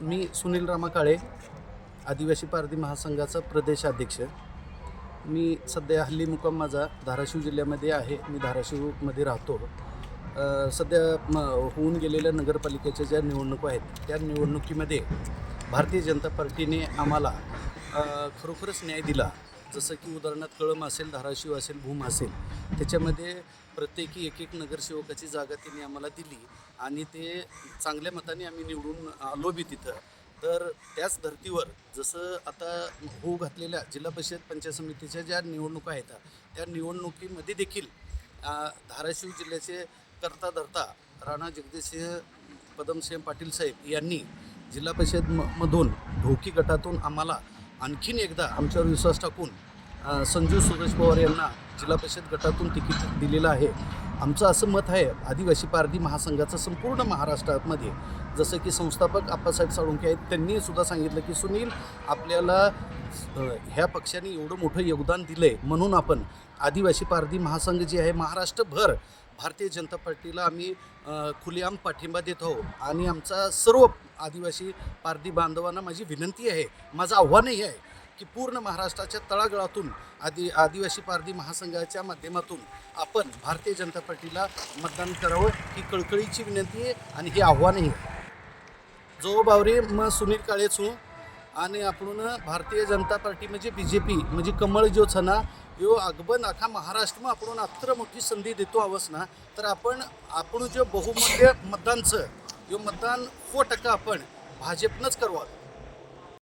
मी सुनील रामा काळे आदिवासी पारधी महासंघाचा प्रदेशाध्यक्ष मी सध्या हल्ली मुक्काम माझा धाराशिव जिल्ह्यामध्ये आहे. मी धाराशिवमध्ये राहतो. सध्या म होऊन गेलेल्या नगरपालिकेच्या ज्या निवडणुका आहेत त्या निवडणुकीमध्ये भारतीय जनता पार्टीने आम्हाला खरोखरच न्याय दिला. जसं की उदाहरणार्थ कळम असेल धाराशिव असेल भूम असेल त्याच्यामध्ये प्रत्येकी एक एक नगरसेवकाची जागा त्यांनी आम्हाला दिली आणि ते चांगल्या मताने आम्ही निवडून आलो बी तिथं. तर त्याच धर्तीवर जसं आता होऊ घातलेल्या जिल्हा परिषद पंचायत समितीच्या ज्या निवडणुका आहेत त्या निवडणुकीमध्ये देखील धाराशिव जिल्ह्याचे करता धरता राणा जगदीशसिंह पदमसिंह पाटील साहेब यांनी जिल्हा परिषद म मधून ढोकी गटातून आम्हाला आणखीन एकदा आमच्यावर विश्वास टाकून संजू सुरेश पवार यांना जिल्हा परिषद गटातून तिकीट दिलेलं आहे. आमचं असं मत आहे आदिवासी पारधी महासंघाचं संपूर्ण महाराष्ट्रामध्ये जसं की संस्थापक आप्पासाहेब साळुंके आहेत त्यांनी सुद्धा सांगितलं की सुनील आपल्याला ह्या पक्षाने एवढं मोठं योगदान दिलं आहे म्हणून आपण आदिवासी पारधी महासंघ जे आहे महाराष्ट्रभर भारतीय जनता पार्टीला आम्ही खुलेआम पाठिंबा देत. आहोत आणि आमचा सर्व आदिवासी पारधी बांधवांना माझी विनंती आहे माझं आव्हानही आहे की पूर्ण महाराष्ट्राच्या तळागळातून आदि आदिवासी पारधी महासंघाच्या माध्यमातून आपण भारतीय जनता पार्टीला मतदान करावं ही कळकळीची विनंती आहे आणि हे आव्हानही आहे. जो बावरे मग सुनील काळेच हूँ आणि आपण भारतीय जनता पार्टी म्हणजे बी जे पी म्हणजे कमळ जो छना यो अगबन अख्खा महाराष्ट्रमा आपण अत्र मोठी संधी देतो आहोस ना तर आपण आपण जो बहुमूल्य मतदानचं यो मतदान हो टक्का आपण भाजपनंच करवा